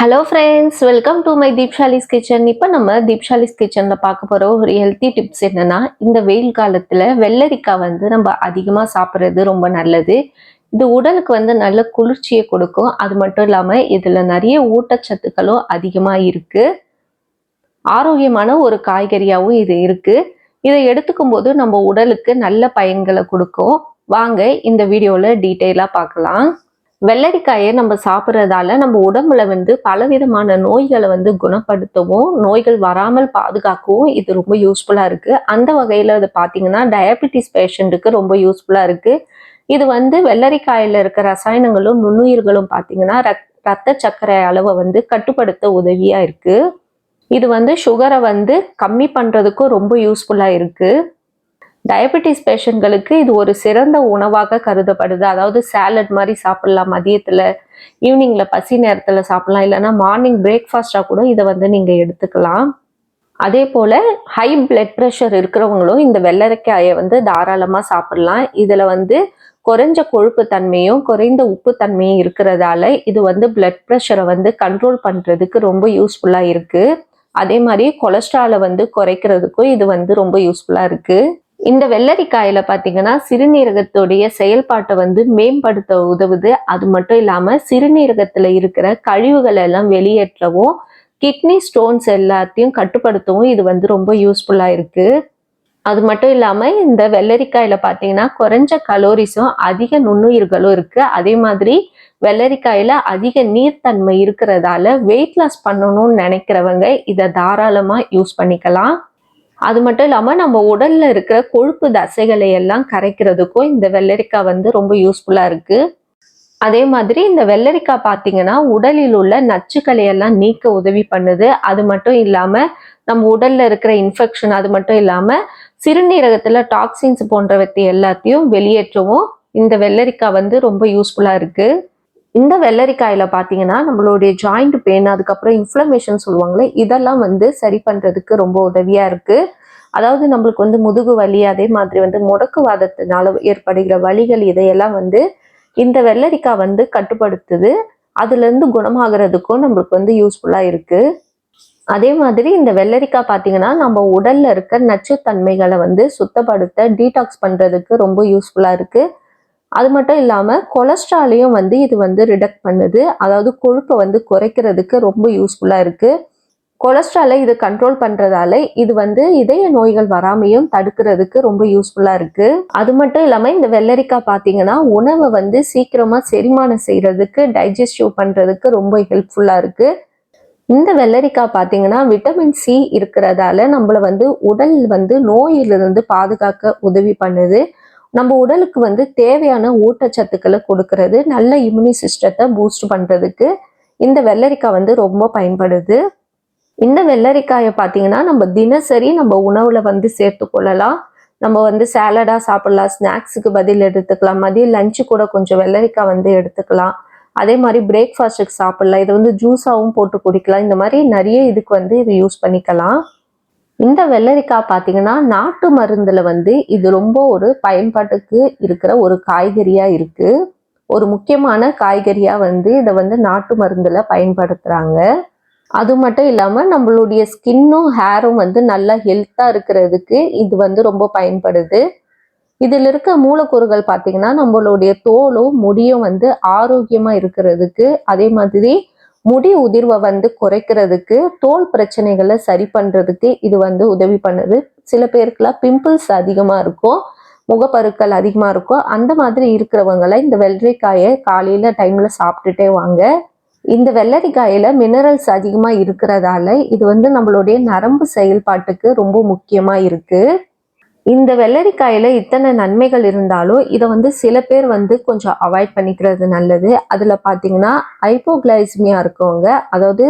Hello friends welcome to my Deepshali's kitchen இப்போ நம்ம தீப்ஷாலிஸ் கிச்சனில் பார்க்க போகிற ஒரு ஹெல்த்தி டிப்ஸ் என்னென்னா இந்த வெயில் காலத்தில் வெள்ளரிக்காய் வந்து நம்ம அதிகமாக சாப்பிட்றது ரொம்ப நல்லது. இது உடலுக்கு வந்து நல்ல குளிர்ச்சியை கொடுக்கும். அது மட்டும் இல்லாமல் இதில் நிறைய ஊட்டச்சத்துக்களும் அதிகமாக இருக்குது ஆரோக்கியமான ஒரு காய்கறியாகவும் இது இருக்குது இதை எடுத்துக்கும் போது நம்ம உடலுக்கு நல்ல பயன்களை கொடுக்கும். வாங்க இந்த வீடியோவில் டீட்டெயிலாக பார்க்கலாம். வெள்ளரிக்காயை நம்ம சாப்பிட்றதால நம்ம உடம்புல வந்து பலவிதமான நோய்களை வந்து குணப்படுத்தவும் நோய்கள் வராமல் பாதுகாக்கவும் இது ரொம்ப யூஸ்ஃபுல்லாக இருக்குது அந்த வகையில் அது பார்த்தீங்கன்னா டயபெட்டிஸ் பேஷண்ட்டுக்கு ரொம்ப யூஸ்ஃபுல்லாக இருக்குது இது வந்து வெள்ளரிக்காயில் இருக்க ரசாயனங்களும் நுண்ணுயிர்களும் பார்த்தீங்கன்னா ரத் ரத்த சர்க்கரை அளவை வந்து கட்டுப்படுத்த உதவியாக இருக்குது இது வந்து சுகரை வந்து கம்மி பண்ணுறதுக்கும் ரொம்ப யூஸ்ஃபுல்லாக இருக்குது டயபெட்டிஸ் பேஷண்ட்களுக்கு இது ஒரு சிறந்த உணவாக கருதப்படுது. அதாவது சேலட் மாதிரி சாப்பிடலாம் மதியத்தில் ஈவினிங்கில் பசி நேரத்தில் சாப்பிடலாம். இல்லைன்னா மார்னிங் பிரேக்ஃபாஸ்ட்டாக கூட இதை வந்து நீங்கள் எடுத்துக்கலாம். அதே போல் ஹை பிளட் ப்ரெஷர் இருக்கிறவங்களும் இந்த வெள்ளரிக்காயை வந்து தாராளமாக சாப்பிடலாம். இதில் வந்து குறைஞ்ச கொழுப்பு தன்மையும் குறைந்த உப்பு தன்மையும் இருக்கிறதால இது வந்து பிளட் ப்ரெஷரை வந்து கண்ட்ரோல் பண்ணுறதுக்கு ரொம்ப யூஸ்ஃபுல்லாக இருக்குது அதே மாதிரி கொலஸ்ட்ராலை வந்து குறைக்கிறதுக்கும் இது வந்து ரொம்ப யூஸ்ஃபுல்லாக இருக்குது இந்த வெள்ளரிக்காயில பார்த்தீங்கன்னா சிறுநீரகத்துடைய செயல்பாட்டை வந்து மேம்படுத்த உதவுது. அது மட்டும் இல்லாம சிறுநீரகத்துல இருக்கிற கழிவுகளை எல்லாம் வெளியேற்றவும் கிட்னி ஸ்டோன்ஸ் எல்லாத்தையும் கட்டுப்படுத்தவும் இது வந்து ரொம்ப யூஸ்ஃபுல்லா இருக்கு. அது மட்டும் இல்லாம இந்த வெள்ளரிக்காயில பார்த்தீங்கன்னா குறைஞ்ச கலோரிஸும் அதிக நுண்ணுயிர்களும் இருக்கு. அதே மாதிரி வெள்ளரிக்காயில அதிக நீர்த்தன்மை இருக்கிறதால வெயிட் லாஸ் பண்ணணும்னு நினைக்கிறவங்க இதை தாராளமா யூஸ் பண்ணிக்கலாம். அது மட்டும் இல்லாமல் நம்ம உடலில் இருக்கிற கொழுப்பு தசைகளை எல்லாம் கரைக்கிறதுக்கும் இந்த வெள்ளரிக்காய் வந்து ரொம்ப யூஸ்ஃபுல்லாக இருக்குது அதே மாதிரி இந்த வெள்ளரிக்காய் பார்த்தீங்கன்னா உடலில் உள்ள நச்சுக்களை எல்லாம் நீக்க உதவி பண்ணுது. அது மட்டும் இல்லாமல் நம்ம உடலில் இருக்கிற இன்ஃபெக்ஷன் அது மட்டும் இல்லாமல் சிறுநீரகத்தில் டாக்ஸின்ஸ் போன்றவற்றை எல்லாத்தையும் வெளியேற்றவும் இந்த வெள்ளரிக்காய் வந்து ரொம்ப யூஸ்ஃபுல்லாக இருக்குது இந்த வெள்ளரிக்காயில் பார்த்தீங்கன்னா நம்மளுடைய ஜாயிண்ட் பெயின் அதுக்கப்புறம் இன்ஃப்ளமேஷன் சொல்லுவாங்களே இதெல்லாம் வந்து சரி பண்ணுறதுக்கு ரொம்ப உதவியாக இருக்குது அதாவது நம்மளுக்கு வந்து முதுகு வலி அதே மாதிரி வந்து முடக்குவாதத்தினால ஏற்படுகிற வலிகள் இதையெல்லாம் வந்து இந்த வெள்ளரிக்காய் வந்து கட்டுப்படுத்துது. அதுலேருந்து குணமாகிறதுக்கும் நம்மளுக்கு வந்து யூஸ்ஃபுல்லாக இருக்குது அதே மாதிரி இந்த வெள்ளரிக்காய் பார்த்தீங்கன்னா நம்ம உடலில் இருக்க நச்சுத்தன்மைகளை வந்து சுத்தப்படுத்த டீடாக்ஸ் பண்ணுறதுக்கு ரொம்ப யூஸ்ஃபுல்லாக இருக்குது அது மட்டும் இல்லாமல் கொலஸ்ட்ராலையும் வந்து இது வந்து ரிடக்ட் பண்ணுது. அதாவது கொழுப்பை வந்து குறைக்கிறதுக்கு ரொம்ப யூஸ்ஃபுல்லாக இருக்குது கொலஸ்ட்ராலை இது கண்ட்ரோல் பண்ணுறதால இது வந்து இதய நோய்கள் வராமையும் தடுக்கிறதுக்கு ரொம்ப யூஸ்ஃபுல்லாக இருக்குது அது மட்டும் இல்லாமல் இந்த வெள்ளரிக்காய் பார்த்தீங்கன்னா உணவை வந்து சீக்கிரமாக செரிமானம் செய்கிறதுக்கு டைஜஸ்டிவ் பண்ணுறதுக்கு ரொம்ப ஹெல்ப்ஃபுல்லாக இருக்குது இந்த வெள்ளரிக்காய் பார்த்தீங்கன்னா விட்டமின் சி இருக்கிறதால நம்மளை வந்து உடல் வந்து நோயிலிருந்து பாதுகாக்க உதவி பண்ணுது. நம்ம உடலுக்கு வந்து தேவையான ஊட்டச்சத்துக்களை கொடுக்கறது நல்ல இம்யூனி சிஸ்டத்தை பூஸ்ட் பண்ணுறதுக்கு இந்த வெள்ளரிக்காய் வந்து ரொம்ப பயன்படுது. இந்த வெள்ளரிக்காயை பார்த்தீங்கன்னா நம்ம தினசரி நம்ம உணவில் வந்து சேர்த்து கொள்ளலாம். நம்ம வந்து சேலடாக சாப்பிடலாம் ஸ்நாக்ஸுக்கு பதில் எடுத்துக்கலாம். மதியம் லஞ்சு கூட கொஞ்சம் வெள்ளரிக்காய் வந்து எடுத்துக்கலாம். அதே மாதிரி பிரேக்ஃபாஸ்ட்டுக்கு சாப்பிடலாம். இதை வந்து ஜூஸாகவும் போட்டு குடிக்கலாம். இந்த மாதிரி நிறைய இதுக்கு வந்து இது யூஸ் பண்ணிக்கலாம். இந்த வெள்ளரிக்காய் பார்த்தீங்கன்னா நாட்டு மருந்தில் வந்து இது ரொம்ப ஒரு பயன்பாட்டுக்கு இருக்கிற ஒரு காய்கறியாக இருக்குது ஒரு முக்கியமான காய்கறியாக வந்து இதை வந்து நாட்டு மருந்தில் பயன்படுத்துகிறாங்க அது மட்டும் இல்லாமல் நம்மளுடைய ஸ்கின்னும் ஹேரும் வந்து நல்லா ஹெல்த்தாக இருக்கிறதுக்கு இது வந்து ரொம்ப பயன்படுது. இதில் இருக்க மூலக்கூறுகள் பார்த்தீங்கன்னா நம்மளுடைய தோலும் முடியும் வந்து ஆரோக்கியமாக இருக்கிறதுக்கு அதே மாதிரி முடி உதிர்வை வந்து குறைக்கிறதுக்கு தோல் பிரச்சனைகளை சரி பண்ணுறதுக்கு இது வந்து உதவி பண்ணுது. சில பேருக்குலாம் பிம்பிள்ஸ் அதிகமாக இருக்கும் முகப்பருக்கள் அதிகமாக இருக்கும். அந்த மாதிரி இருக்கிறவங்களை இந்த வெள்ளரிக்காயை காலையில் டைமில் சாப்பிட்டுட்டே வாங்க. இந்த வெள்ளரிக்காயில் மினரல்ஸ் அதிகமாக இருக்கிறதால இது வந்து நம்மளுடைய நரம்பு செயல்பாட்டுக்கு ரொம்ப முக்கியமாக இருக்குது இந்த வெள்ளரிக்காயில இத்தனை நன்மைகள் இருந்தாலும் இதை வந்து சில பேர் வந்து கொஞ்சம் அவாய்ட் பண்ணிக்கிறது நல்லது. அதில் பார்த்தீங்கன்னா ஹைப்போகிளைசிமியா இருக்கவங்க அதாவது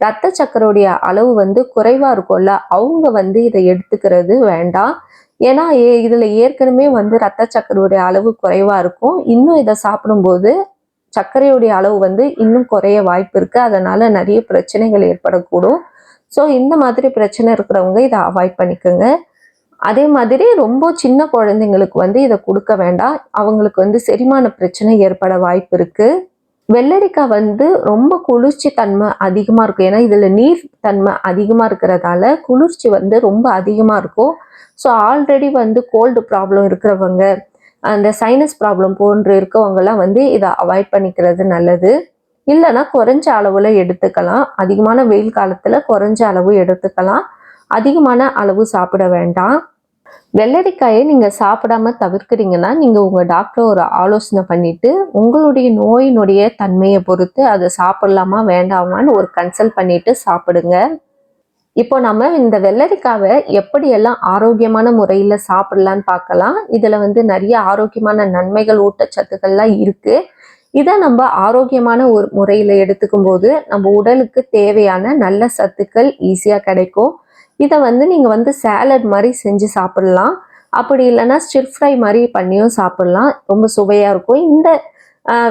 ரத்த சக்கரையுடைய அளவு வந்து குறைவாக இருக்கும்ல அவங்க வந்து இதை எடுத்துக்கிறது வேண்டாம். ஏன்னா இதில் ஏற்கனவே வந்து ரத்த சக்கரையுடைய அளவு குறைவாக இருக்கும். இன்னும் இதை சாப்பிடும்போது சர்க்கரையுடைய அளவு வந்து இன்னும் குறைய வாய்ப்பு இருக்குது அதனால் நிறைய பிரச்சனைகள் ஏற்படக்கூடும். ஸோ இந்த மாதிரி பிரச்சனை இருக்கிறவங்க இதை அவாய்ட் பண்ணிக்கோங்க. அதே மாதிரி ரொம்ப சின்ன குழந்தைங்களுக்கு வந்து இதை கொடுக்க வேண்டாம். அவங்களுக்கு வந்து செரிமான பிரச்சனை ஏற்பட வாய்ப்பு இருக்கு. வெள்ளரிக்காய் வந்து ரொம்ப குளிர்ச்சி தன்மை அதிகமாக இருக்கும். ஏன்னா இதில் நீர் தன்மை அதிகமாக இருக்கிறதால குளிர்ச்சி வந்து ரொம்ப அதிகமாக இருக்கும். ஸோ ஆல்ரெடி வந்து கோல்டு ப்ராப்ளம் இருக்கிறவங்க அந்த சைனஸ் ப்ராப்ளம் போன்று இருக்கவங்கலாம் வந்து இதை அவாய்ட் பண்ணிக்கிறது நல்லது. இல்லைன்னா குறைஞ்ச அளவில் எடுத்துக்கலாம். அதிகமான வெயில் காலத்தில் குறைஞ்ச அளவு எடுத்துக்கலாம். அதிகமான அளவு சாப்பிட வேண்டாம். வெள்ளரிக்காயை நீங்கள் சாப்பிடாம தவிர்க்கிறீங்கன்னா நீங்கள் உங்கள் டாக்டர் ஒரு ஆலோசனை பண்ணிவிட்டு உங்களுடைய நோயினுடைய தன்மையை பொறுத்து அதை சாப்பிட்லாமா வேண்டாமான்னு ஒரு கன்சல்ட் பண்ணிட்டு சாப்பிடுங்க. இப்போ நம்ம இந்த வெள்ளரிக்காவை எப்படியெல்லாம் ஆரோக்கியமான முறையில் சாப்பிடலான்னு பார்க்கலாம். இதில் வந்து நிறைய ஆரோக்கியமான நன்மைகள் ஊட்டச்சத்துக்கள்லாம் இருக்குது இதை நம்ம ஆரோக்கியமான ஒரு முறையில் எடுத்துக்கும் போது நம்ம உடலுக்கு தேவையான நல்ல சத்துக்கள் ஈஸியாக கிடைக்கும். இதை வந்து நீங்கள் வந்து சேலட் மாதிரி செஞ்சு சாப்பிடலாம். அப்படி இல்லைன்னா ஸ்டிர் ஃப்ரை மாதிரி பண்ணியும் சாப்பிடலாம். ரொம்ப சுவையாக இருக்கும். இந்த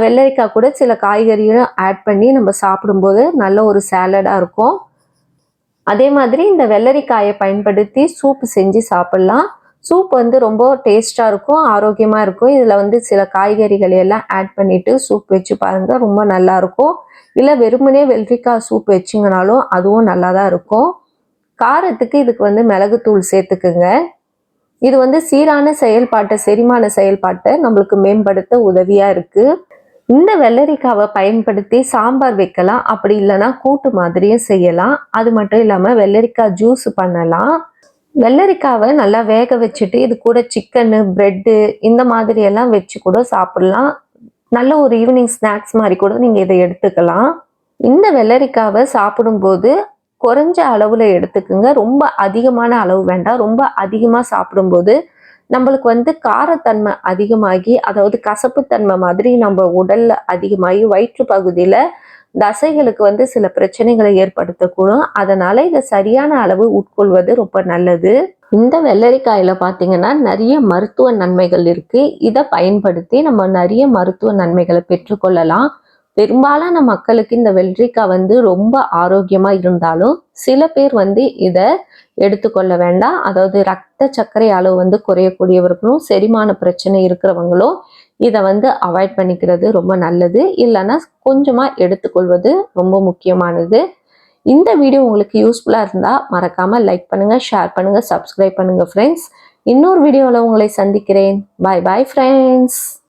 வெள்ளரிக்காய் கூட சில காய்கறியும் ஆட் பண்ணி நம்ம சாப்பிடும்போது நல்ல ஒரு சேலடாக இருக்கும். அதே மாதிரி இந்த வெள்ளரிக்காயை பயன்படுத்தி சூப் செஞ்சு சாப்பிடலாம். சூப் வந்து ரொம்ப டேஸ்டாக இருக்கும் ஆரோக்கியமாக இருக்கும். இதில் வந்து சில காய்கறிகள் எல்லாம் ஆட் பண்ணிவிட்டு சூப் வச்சு பாருங்க ரொம்ப நல்லாயிருக்கும் இல்லை வெறுமனே வெள்ளரிக்காய் சூப் வச்சிங்கனாலும் அதுவும் நல்லா தான் இருக்கும். காரத்துக்கு இதுக்கு வந்து மிளகுத்தூள் சேர்த்துக்குங்க. இது வந்து சீரான செயல்பாட்டை செரிமான செயல்பாட்டை நம்மளுக்கு மேம்படுத்த உதவியாக இருக்குது இந்த வெள்ளரிக்காவை பயன்படுத்தி சாம்பார் வைக்கலாம். அப்படி இல்லைன்னா கூட்டு மாதிரியும் செய்யலாம். அது மட்டும் இல்லாமல் வெள்ளரிக்காய் ஜூஸ் பண்ணலாம். வெள்ளரிக்காவை நல்லா வேக வச்சுட்டு இது கூட சிக்கனு பிரெட்டு இந்த மாதிரி எல்லாம் வச்சு கூட சாப்பிடலாம். நல்ல ஒரு ஈவினிங் ஸ்நாக்ஸ் மாதிரி கூட நீங்கள் இதை எடுத்துக்கலாம். இந்த வெள்ளரிக்காவை சாப்பிடும்போது குறைஞ்ச அளவில் எடுத்துக்குங்க. ரொம்ப அதிகமான அளவு வேண்டாம். ரொம்ப அதிகமாக சாப்பிடும்போது நம்மளுக்கு வந்து காரத்தன்மை அதிகமாகி அதாவது கசப்புத்தன்மை மாதிரி நம்ம உடல்ல அதிகமாகி வயிற்று பகுதியில் தசைகளுக்கு வந்து சில பிரச்சனைகளை ஏற்படுத்தக்கூடும். அதனால இதை சரியான அளவு உட்கொள்வது ரொம்ப நல்லது. இந்த வெள்ளரிக்காயில பார்த்தீங்கன்னா நிறைய மருத்துவ நன்மைகள் இருக்கு. இதை பயன்படுத்தி நம்ம நிறைய மருத்துவ நன்மைகளை பெற்றுக்கொள்ளலாம். பெரும்பாலான மக்களுக்கு இந்த வெள்ளரிக்காய் வந்து ரொம்ப ஆரோக்கியமா இருந்தாலும் சில பேர் வந்து இதை எடுத்துக்கொள்ள வேண்டாம். அதாவது ரத்த சர்க்கரை அளவு வந்து குறையக்கூடியவர்களும் செரிமான பிரச்சனை இருக்கிறவங்களும் இதை வந்து அவாய்ட் பண்ணிக்கிறது ரொம்ப நல்லது. இல்லைன்னா கொஞ்சமாக எடுத்துக்கொள்வது ரொம்ப முக்கியமானது. இந்த வீடியோ உங்களுக்கு யூஸ்ஃபுல்லாக இருந்தால் மறக்காமல் லைக் பண்ணுங்கள் ஷேர் பண்ணுங்கள் சப்ஸ்கிரைப் பண்ணுங்கள் ஃப்ரெண்ட்ஸ் இன்னொரு வீடியோவில் உங்களை சந்திக்கிறேன். பாய் பாய் ஃப்ரெண்ட்ஸ்